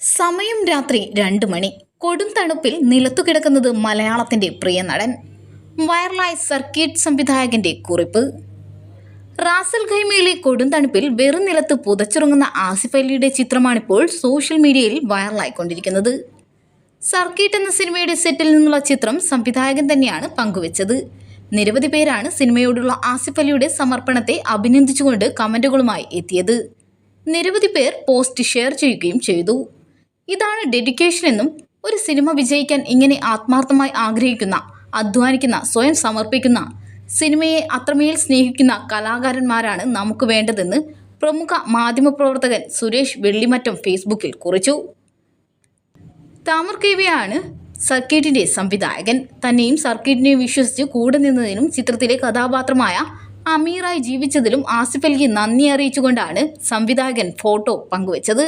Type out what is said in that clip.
സമയം രാത്രി രണ്ട് മണി. കൊടും തണുപ്പിൽ നിലത്തു കിടക്കുന്നത് മലയാളത്തിന്റെ പ്രിയ നടൻ. വൈറലായ സർക്കിട്ട് സംവിധായകന്റെ കുറിപ്പ്. റാസൽ ഖൈമയിലെ കൊടും തണുപ്പിൽ വെറും നിലത്ത് പുതച്ചുറങ്ങുന്ന ആസിഫ് അലിയുടെ ചിത്രമാണിപ്പോൾ സോഷ്യൽ മീഡിയയിൽ വൈറലായിക്കൊണ്ടിരിക്കുന്നത്. സർക്കിട്ട് എന്ന സിനിമയുടെ സെറ്റിൽ നിന്നുള്ള ചിത്രം സംവിധായകൻ തന്നെയാണ് പങ്കുവച്ചത്. നിരവധി പേരാണ് സിനിമയോടുള്ള ആസിഫ് അലിയുടെ സമർപ്പണത്തെ അഭിനന്ദിച്ചുകൊണ്ട് കമന്റുകളുമായി എത്തിയത്. നിരവധി പേർ പോസ്റ്റ് ഷെയർ ചെയ്യുകയും ചെയ്തു. ഇതാണ് ഡെഡിക്കേഷൻ എന്നും ഒരു സിനിമ വിജയിക്കാൻ ഇങ്ങനെ ആത്മാർത്ഥമായി ആഗ്രഹിക്കുന്ന അധ്വാനിക്കുന്ന സ്വയം സമർപ്പിക്കുന്ന സിനിമയെ അത്രമേൽ സ്നേഹിക്കുന്ന കലാകാരന്മാരാണ് നമുക്ക് വേണ്ടതെന്ന് പ്രമുഖ മാധ്യമപ്രവർത്തകൻ സുരേഷ് വെള്ളിമറ്റം ഫേസ്ബുക്കിൽ കുറിച്ചു. താമർ കെവിയാണ് സർക്കിട്ടിന്റെ സംവിധായകൻ. തന്നെയും സർക്കിട്ടിനെ വിശ്വസിച്ച് കൂടെ നിന്നതിനും ചിത്രത്തിലെ കഥാപാത്രമായ അമീറായി ജീവിച്ചതിലും ആസിഫ് അലിക്ക് നന്ദി അറിയിച്ചുകൊണ്ടാണ് സംവിധായകൻ ഫോട്ടോ പങ്കുവച്ചത്.